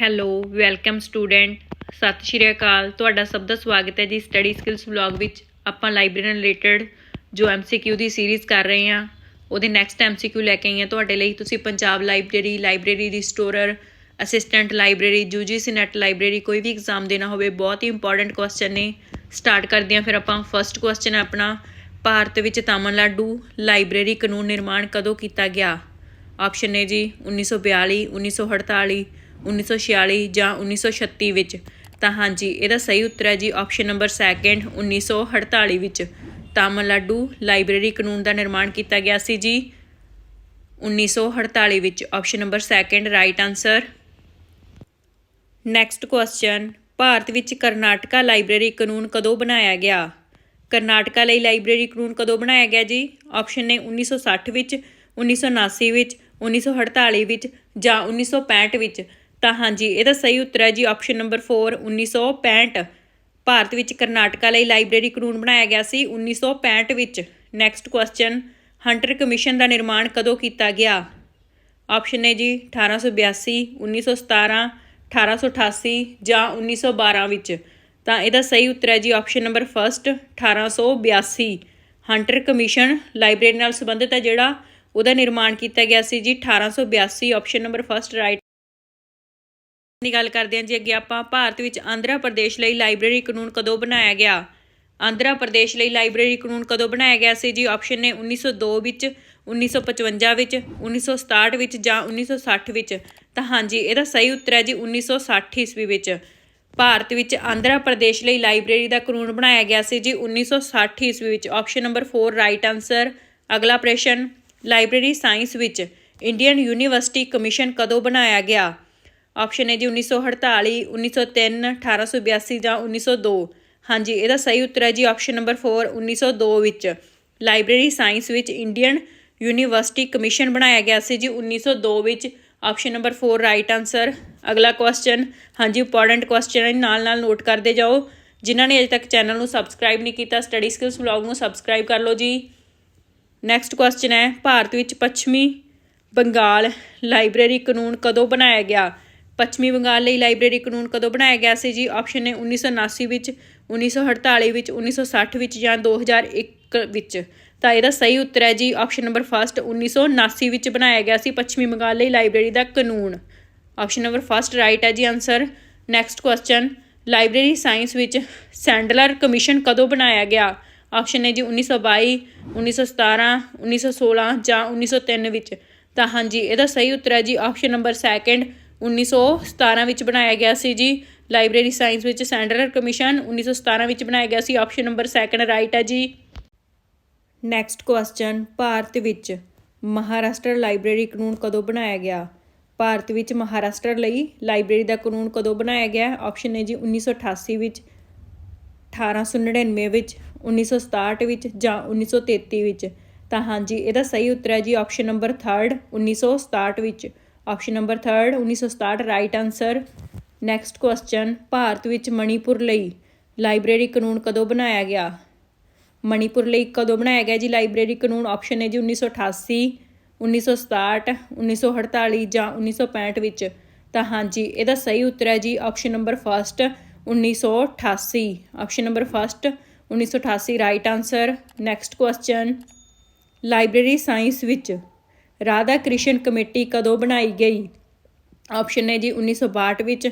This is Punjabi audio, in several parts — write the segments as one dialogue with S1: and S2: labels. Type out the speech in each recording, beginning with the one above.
S1: ਹੈਲੋ, ਵੈਲਕਮ ਸਟੂਡੈਂਟ, ਸਤਿ ਸ਼੍ਰੀ ਅਕਾਲ। ਤੁਹਾਡਾ ਸਭ ਦਾ ਸਵਾਗਤ ਹੈ ਜੀ ਸਟੱਡੀ ਸਕਿੱਲਸ ਵਲੌਗ ਵਿੱਚ। ਆਪਾਂ ਲਾਇਬ੍ਰੇਰੀ ਨਾਲ ਰਿਲੇਟਡ ਜੋ ਐਮਸੀਕਿਊ ਦੀ ਸੀਰੀਜ਼ ਕਰ ਰਹੇ ਹਾਂ, ਉਹਦੇ ਨੈਕਸਟ ਐਮਸੀਕਿਊ ਲੈ ਕੇ ਆਈ ਹਾਂ। ਤੁਹਾਡੇ ਲਈ ਤੁਸੀਂ Punjab library library restorer, assistant library UGC NET library ਕੋਈ ਵੀ ਐਗਜ਼ਾਮ ਦੇਣਾ ਹੋਵੇ, ਬਹੁਤ ਹੀ ਇੰਪੋਰਟੈਂਟ ਕੁਐਸਚਨ ਨੇ। ਸਟਾਰਟ ਕਰਦੇ ਹਾਂ, ਫਿਰ ਆਪਾਂ ਫਰਸਟ ਕੁਐਸਚਨ ਆਪਣਾ, ਭਾਰਤ ਵਿੱਚ ਤਾਮਿਲਨਾਡੂ ਲਾਇਬ੍ਰੇਰੀ ਕਾਨੂੰਨ ਨਿਰਮਾਣ ਕਦੋਂ ਕੀਤਾ ਗਿਆ? ਆਪਸ਼ਨ ਨੇ ਜੀ 1942 1948 1946 ਜਾਂ 1936 ਵਿੱਚ। ਤਾਂ ਹਾਂਜੀ, ਇਹਦਾ ਸਹੀ ਉੱਤਰ ਹੈ ਜੀ ਆਪਸ਼ਨ ਨੰਬਰ ਸੈਕੰਡ 1948 ਵਿੱਚ। ਤਾਮਿਲਨਾਡੂ ਲਾਇਬ੍ਰੇਰੀ ਕਾਨੂੰਨ ਦਾ ਨਿਰਮਾਣ ਕੀਤਾ ਗਿਆ ਸੀ ਜੀ। 1948 ਵਿੱਚ option number second right answer next question Bharat ਵਿੱਚ ਕਰਨਾਟਕਾ ਲਾਇਬ੍ਰੇਰੀ ਕਾਨੂੰਨ ਕਦੋਂ ਬਣਾਇਆ ਗਿਆ? ਕਰਨਾਟਕਾ ਲਈ ਲਾਇਬ੍ਰੇਰੀ ਕਾਨੂੰਨ ਕਦੋਂ ਬਣਾਇਆ ਗਿਆ ਜੀ? ਆਪਸ਼ਨ ਨੇ 1960 ਵਿੱਚ 1979 ਵਿੱਚ 1948 ਵਿੱਚ ਜਾਂ 1965 ਵਿੱਚ। ਤਾਂ ਹਾਂਜੀ, ਇਹਦਾ ਸਹੀ ਉੱਤਰ ਹੈ ਜੀ ਆਪਸ਼ਨ ਨੰਬਰ 4 1965 ਭਾਰਤ ਵਿੱਚ ਕਰਨਾਟਕਾ ਲਈ ਲਾਇਬ੍ਰੇਰੀ ਕਾਨੂੰਨ ਬਣਾਇਆ ਗਿਆ ਸੀ 1965 ਵਿੱਚ। ਨੈਕਸਟ ਕੁਐਸਚਨ ਹੰਟਰ ਕਮਿਸ਼ਨ ਦਾ ਨਿਰਮਾਣ ਕਦੋਂ ਕੀਤਾ ਗਿਆ? ਆਪਸ਼ਨ ਹੈ ਜੀ 1882 1917 1888 ਜਾਂ 1912 ਵਿੱਚ। ਤਾਂ ਇਹਦਾ ਸਹੀ ਉੱਤਰ ਹੈ ਜੀ option number first 1882 Hunter commission library ਨਾਲ ਸੰਬੰਧਿਤ ਹੈ ਜਿਹੜਾ, ਉਹਦਾ ਨਿਰਮਾਣ ਕੀਤਾ ਗਿਆ ਸੀ ਜੀ 1882 ਆਪਸ਼ਨ ਨੰਬਰ ਫਰਸਟ ਰਾਈਟ ਦੀ ਗੱਲ ਕਰਦੇ ਹਾਂ, ਜੀ ਅੱਗੇ ਆਪਾਂ ਭਾਰਤ ਵਿੱਚ ਆਂਧਰਾ ਪ੍ਰਦੇਸ਼ ਲਈ ਲਾਇਬ੍ਰੇਰੀ ਕਾਨੂੰਨ ਕਦੋਂ ਬਣਾਇਆ ਗਿਆ? ਆਂਧਰਾ ਪ੍ਰਦੇਸ਼ ਲਈ ਲਾਇਬ੍ਰੇਰੀ ਕਾਨੂੰਨ ਕਦੋਂ ਬਣਾਇਆ ਗਿਆ ਸੀ ਜੀ? ਆਪਸ਼ਨ ਨੇ 1902 ਵਿੱਚ 1955 ਵਿੱਚ 1967 ਵਿੱਚ ਜਾਂ 1960 ਵਿੱਚ? ਤਾਂ ਹਾਂਜੀ, ਇਹਦਾ ਸਹੀ ਉੱਤਰ ਹੈ ਜੀ 1960 ਈਸਵੀ ਵਿੱਚ। ਭਾਰਤ ਵਿੱਚ ਆਂਧਰਾ ਪ੍ਰਦੇਸ਼ ਲਈ ਲਾਇਬ੍ਰੇਰੀ ਦਾ ਕਾਨੂੰਨ ਬਣਾਇਆ ਗਿਆ ਸੀ ਜੀ 1960 ਈਸਵੀ ਵਿੱਚ। ਆਪਸ਼ਨ ਨੰਬਰ 4 ਰਾਈਟ ਆਨਸਰ ਅਗਲਾ ਪ੍ਰਸ਼ਨ, ਲਾਇਬ੍ਰੇਰੀ ਸਾਇੰਸ ਵਿੱਚ, ਇੰਡੀਅਨ ਯੂਨੀਵਰਸਿਟੀ ਕਮਿਸ਼ਨ ਕਦੋਂ ਬਣਾਇਆ ਗਿਆ? ਆਪਸ਼ਨ ਹੈ ਜੀ 1948 1903 1882 ਜਾਂ 1902 ਹਾਂਜੀ, ਇਹਦਾ ਸਹੀ ਉੱਤਰ ਹੈ ਜੀ ਆਪਸ਼ਨ ਨੰਬਰ 4 1902 ਵਿੱਚ। ਲਾਇਬ੍ਰੇਰੀ ਸਾਇੰਸ ਵਿੱਚ ਇੰਡੀਅਨ ਯੂਨੀਵਰਸਿਟੀ ਕਮਿਸ਼ਨ ਬਣਾਇਆ ਗਿਆ ਸੀ ਜੀ 1902 ਵਿੱਚ। ਆਪਸ਼ਨ ਨੰਬਰ 4 ਰਾਈਟ ਆਨਸਰ ਅਗਲਾ ਕੁਐਸਚਨ ਹਾਂਜੀ ਇੰਪੋਰਟੈਂਟ ਕੁਐਸਚਨ ਹੈ ਨਾਲ ਨਾਲ ਨੋਟ ਕਰਦੇ ਜਾਓ। ਜਿਨ੍ਹਾਂ ਨੇ ਅਜੇ ਤੱਕ ਚੈਨਲ ਨੂੰ ਸਬਸਕ੍ਰਾਈਬ ਨਹੀਂ ਕੀਤਾ ਸਟੱਡੀ ਸਕਿੱਲਸ ਵਲੌਗ ਨੂੰ ਸਬਸਕ੍ਰਾਈਬ ਕਰ ਲਓ ਜੀ। ਨੈਕਸਟ ਕੁਐਸਚਨ ਹੈ, ਭਾਰਤ ਵਿੱਚ ਪੱਛਮੀ ਬੰਗਾਲ ਲਾਇਬ੍ਰੇਰੀ ਕਾਨੂੰਨ ਕਦੋਂ ਬਣਾਇਆ ਗਿਆ? ਪੱਛਮੀ ਬੰਗਾਲ ਲਈ ਲਾਇਬ੍ਰੇਰੀ ਕਾਨੂੰਨ ਕਦੋਂ ਬਣਾਇਆ ਗਿਆ ਸੀ ਜੀ? ਆਪਸ਼ਨ ਨੇ 1979 ਵਿੱਚ 1948 ਵਿੱਚ 1960 ਵਿੱਚ ਜਾਂ 2001 ਵਿੱਚ? ਤਾਂ ਇਹਦਾ ਸਹੀ ਉੱਤਰ ਹੈ ਜੀ ਆਪਸ਼ਨ ਨੰਬਰ ਫਸਟ 1979 ਵਿੱਚ ਬਣਾਇਆ ਗਿਆ ਸੀ ਪੱਛਮੀ ਬੰਗਾਲ ਲਈ ਲਾਇਬ੍ਰੇਰੀ ਦਾ ਕਾਨੂੰਨ। ਆਪਸ਼ਨ ਨੰਬਰ ਫਸਟ ਰਾਈਟ ਹੈ ਜੀ answer next question library science ਵਿੱਚ ਸੈਂਡਲਰ ਕਮਿਸ਼ਨ ਕਦੋਂ ਬਣਾਇਆ ਗਿਆ? ਆਪਸ਼ਨ ਹੈ ਜੀ 1922 1917 1916 ਜਾਂ 1903 ਵਿੱਚ? ਤਾਂ ਹਾਂਜੀ, ਇਹਦਾ ਸਹੀ ਉੱਤਰ ਹੈ ਜੀ ਆਪਸ਼ਨ ਨੰਬਰ ਸੈਕੰਡ 1917 ਵਿੱਚ ਬਣਾਇਆ ਗਿਆ ਸੀ ਜੀ। ਲਾਇਬ੍ਰੇਰੀ ਸਾਇੰਸ ਵਿੱਚ ਸੈਂਡਲਰ ਕਮਿਸ਼ਨ 1917 ਵਿੱਚ ਬਣਾਇਆ ਗਿਆ ਸੀ। ਆਪਸ਼ਨ ਨੰਬਰ ਸੈਕੰਡ ਰਾਈਟ ਹੈ ਜੀ। ਨੈਕਸਟ ਕੁਐਸਚਨ, ਭਾਰਤ ਵਿੱਚ ਮਹਾਰਾਸ਼ਟਰ ਲਾਇਬ੍ਰੇਰੀ ਕਾਨੂੰਨ ਕਦੋਂ ਬਣਾਇਆ ਗਿਆ? ਭਾਰਤ ਵਿੱਚ ਮਹਾਰਾਸ਼ਟਰ ਲਈ ਲਾਇਬ੍ਰੇਰੀ ਦਾ ਕਾਨੂੰਨ ਕਦੋਂ ਬਣਾਇਆ ਗਿਆ? ਆਪਸ਼ਨ ਹੈ ਜੀ 1988 ਵਿੱਚ 1899 ਵਿੱਚ 1967 ਵਿੱਚ ਜਾਂ 1933 ਵਿੱਚ? ਤਾਂ ਹਾਂਜੀ, ਇਹਦਾ ਸਹੀ ਉੱਤਰ ਹੈ ਜੀ ਆਪਸ਼ਨ ਨੰਬਰ 3 1967 ਵਿੱਚ। Option number 3 1967 right answer next question Bharat ਵਿੱਚ ਮਣੀਪੁਰ ਲਈ ਲਾਇਬ੍ਰੇਰੀ ਕਾਨੂੰਨ ਕਦੋਂ ਬਣਾਇਆ ਗਿਆ? ਮਣੀਪੁਰ ਲਈ ਕਦੋਂ ਬਣਾਇਆ ਗਿਆ ਜੀ ਲਾਇਬ੍ਰੇਰੀ ਕਾਨੂੰਨ? ਆਪਸ਼ਨ ਹੈ ਜੀ 1988 1967 1948 ਜਾਂ 1965 ਵਿੱਚ। ਤਾਂ ਹਾਂਜੀ ਇਹਦਾ ਸਹੀ ਉੱਤਰ ਹੈ ਜੀ option number first 1988 option number first 1988 right answer next question library science ਵਿੱਚ ਰਾਧਾ ਕ੍ਰਿਸ਼ਨ ਕਮੇਟੀ ਕਦੋਂ ਬਣਾਈ ਗਈ? ਆਪਸ਼ਨ ਹੈ ਜੀ 1962 ਵਿੱਚ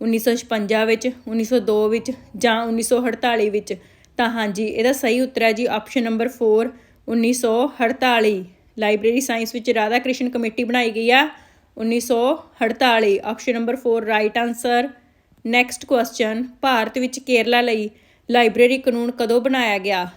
S1: 1956 ਵਿੱਚ 1902 ਵਿੱਚ ਜਾਂ 1948 ਵਿੱਚ। ਤਾਂ ਹਾਂਜੀ, ਇਹਦਾ ਸਹੀ ਉੱਤਰ ਹੈ ਜੀ ਆਪਸ਼ਨ ਨੰਬਰ 4 1948 ਲਾਇਬ੍ਰੇਰੀ ਸਾਇੰਸ ਵਿੱਚ ਰਾਧਾ ਕ੍ਰਿਸ਼ਨ ਕਮੇਟੀ ਬਣਾਈ ਗਈ ਆ 1948 option number 4 right answer next question Bharat ਵਿੱਚ ਕੇਰਲਾ ਲਈ ਲਾਇਬ੍ਰੇਰੀ ਕਾਨੂੰਨ ਕਦੋਂ ਬਣਾਇਆ ਗਿਆ?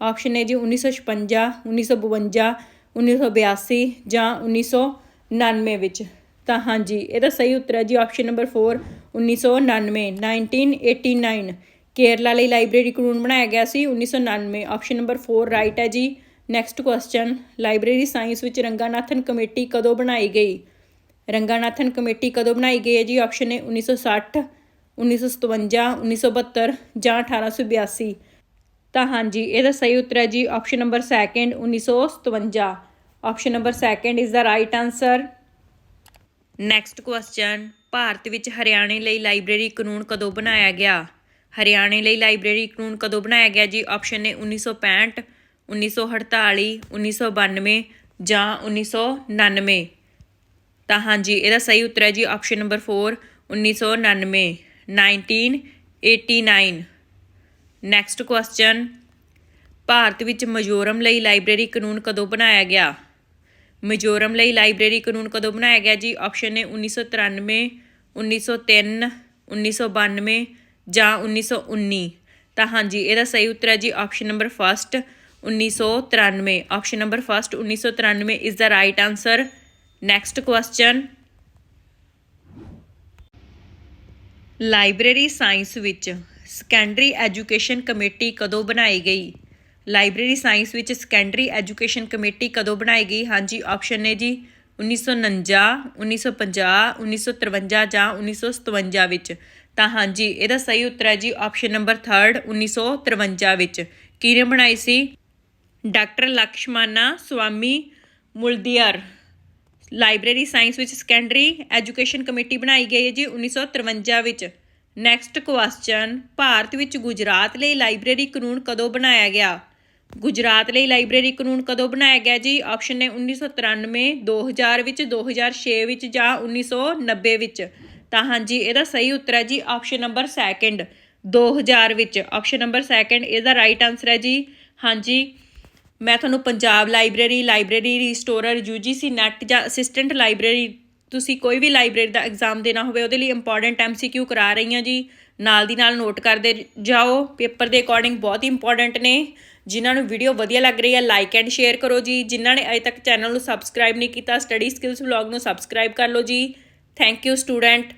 S1: ਆਪਸ਼ਨ ਹੈ ਜੀ 1956 1952 1982 ਜਾਂ 1999 ਵਿੱਚ। ਤਾਂ ਹਾਂਜੀ, ਇਹਦਾ ਸਹੀ ਉੱਤਰ ਹੈ ਜੀ ਆਪਸ਼ਨ ਨੰਬਰ 4 1999 1989 ਕੇਰਲਾ ਲਈ ਲਾਇਬ੍ਰੇਰੀ ਕਾਨੂੰਨ ਬਣਾਇਆ ਗਿਆ ਸੀ 1999 ਆਪਸ਼ਨ ਨੰਬਰ 4 ਰਾਈਟ ਹੈ ਜੀ। ਨੈਕਸਟ ਕੁਐਸਚਨ ਲਾਇਬ੍ਰੇਰੀ ਸਾਇੰਸ ਵਿੱਚ ਰੰਗਾਨਾਥਨ ਕਮੇਟੀ ਕਦੋਂ ਬਣਾਈ ਗਈ? ਰੰਗਾਨਾਥਨ ਕਮੇਟੀ ਕਦੋਂ ਬਣਾਈ ਗਈ ਹੈ ਜੀ? ਆਪਸ਼ਨ ਨੇ 1960 1957 1972 ਜਾਂ 1882 ਤਾਂ ਹਾਂਜੀ, ਇਹਦਾ ਸਹੀ ਉੱਤਰ ਹੈ ਜੀ option number second 1957 option number second is the right answer next question Bharat ਵਿੱਚ ਹਰਿਆਣੇ ਲਈ ਲਾਇਬ੍ਰੇਰੀ ਕਾਨੂੰਨ ਕਦੋਂ ਬਣਾਇਆ ਗਿਆ? ਹਰਿਆਣੇ ਲਈ ਲਾਇਬ੍ਰੇਰੀ ਕਾਨੂੰਨ ਕਦੋਂ ਬਣਾਇਆ ਗਿਆ ਜੀ? ਆਪਸ਼ਨ ਨੇ 1965 1948 1992 ਜਾਂ 1999 ਤਾਂ ਹਾਂਜੀ, ਇਹਦਾ ਸਹੀ ਉੱਤਰ ਹੈ ਜੀ option number 4 1999 1989 next question Bharat ਵਿੱਚ ਮਿਜ਼ੋਰਮ ਲਈ ਲਾਇਬ੍ਰੇਰੀ ਕਾਨੂੰਨ ਕਦੋਂ ਬਣਾਇਆ ਗਿਆ? ਮਿਜ਼ੋਰਮ ਲਈ ਲਾਇਬ੍ਰੇਰੀ ਕਾਨੂੰਨ ਕਦੋਂ ਬਣਾਇਆ ਗਿਆ ਜੀ? ਆਪਸ਼ਨ ਨੇ 1993 1903 1992 ਜਾਂ 1919 ਤਾਂ ਹਾਂਜੀ, ਇਹਦਾ ਸਹੀ ਉੱਤਰ ਹੈ ਜੀ option number first 1993 option number first 1993 is the right answer next question library science ਵਿੱਚ ਸੈਕੰਡਰੀ ਐਜੂਕੇਸ਼ਨ ਕਮੇਟੀ ਕਦੋਂ ਬਣਾਈ ਗਈ? ਲਾਇਬ੍ਰੇਰੀ ਸਾਇੰਸ ਵਿੱਚ ਸੈਕੰਡਰੀ ਐਜੂਕੇਸ਼ਨ ਕਮੇਟੀ ਕਦੋਂ ਬਣਾਈ ਗਈ? ਹਾਂਜੀ ਆਪਸ਼ਨ ਨੇ ਜੀ 1949 1950 1953 ਜਾਂ 1957 ਵਿੱਚ। ਤਾਂ ਹਾਂਜੀ, ਇਹਦਾ ਸਹੀ ਉੱਤਰ ਹੈ ਜੀ ਆਪਸ਼ਨ ਨੰਬਰ 3 1953 ਵਿੱਚ। ਕਿਹਨੇ ਬਣਾਈ ਸੀ? Doctor Lakshmana Swami Mudaliar library science ਵਿੱਚ ਸੈਕੰਡਰੀ ਐਜੂਕੇਸ਼ਨ ਕਮੇਟੀ ਬਣਾਈ ਗਈ ਹੈ ਜੀ 1953 ਵਿੱਚ। ਨੈਕਸਟ ਕੁਐਸਚਨ ਭਾਰਤ ਵਿੱਚ ਗੁਜਰਾਤ ਲਈ ਲਾਇਬ੍ਰੇਰੀ ਕਾਨੂੰਨ ਕਦੋਂ ਬਣਾਇਆ ਗਿਆ? ਗੁਜਰਾਤ ਲਈ ਲਾਇਬ੍ਰੇਰੀ ਕਾਨੂੰਨ ਕਦੋਂ ਬਣਾਇਆ ਗਿਆ ਜੀ? ਆਪਸ਼ਨ ਨੇ 1993 2000 ਵਿੱਚ 2006 ਵਿੱਚ ਜਾਂ 1990 ਵਿੱਚ? ਤਾਂ ਹਾਂਜੀ, ਇਹਦਾ ਸਹੀ ਉੱਤਰ ਹੈ ਜੀ ਆਪਸ਼ਨ ਨੰਬਰ ਸੈਕੰਡ 2000 ਵਿੱਚ। ਆਪਸ਼ਨ ਨੰਬਰ ਸੈਕੰਡ ਇਹਦਾ ਰਾਈਟ ਆਨਸਰ ਹੈ ਜੀ। ਹਾਂਜੀ, ਮੈਂ ਤੁਹਾਨੂੰ Punjab library library restorer UGC NET ਜਾਂ ਅਸਿਸਟੈਂਟ ਲਾਇਬ੍ਰੇਰੀ ਤੁਸੀਂ ਕੋਈ ਵੀ ਲਾਇਬ੍ਰੇਰੀ ਦਾ ਐਗਜ਼ਾਮ ਦੇਣਾ ਹੋਵੇ, ਉਹਦੇ ਲਈ ਇੰਪੋਰਟੈਂਟ ਐਮਸੀਕਿਊ ਕਰਾ ਰਹੀ ਹਾਂ ਜੀ। ਨਾਲ ਦੀ ਨਾਲ ਨੋਟ ਕਰਦੇ ਜਾਓ। ਪੇਪਰ ਦੇ ਅਕੋਰਡਿੰਗ ਬਹੁਤ ਹੀ ਇੰਪੋਰਟੈਂਟ ਨੇ। ਜਿਨ੍ਹਾਂ ਨੂੰ ਵੀਡੀਓ ਵਧੀਆ ਲੱਗ ਰਹੀ ਹੈ ਲਾਈਕ ਐਂਡ ਸ਼ੇਅਰ ਕਰੋ ਜੀ। ਜਿਨ੍ਹਾਂ ਨੇ ਅਜੇ ਤੱਕ ਚੈਨਲ ਨੂੰ ਸਬਸਕ੍ਰਾਈਬ ਨਹੀਂ ਕੀਤਾ ਸਟੱਡੀ ਸਕਿੱਲਸ ਵਲੌਗ ਨੂੰ ਸਬਸਕ੍ਰਾਈਬ ਕਰ ਲਓ ਜੀ। Thank you student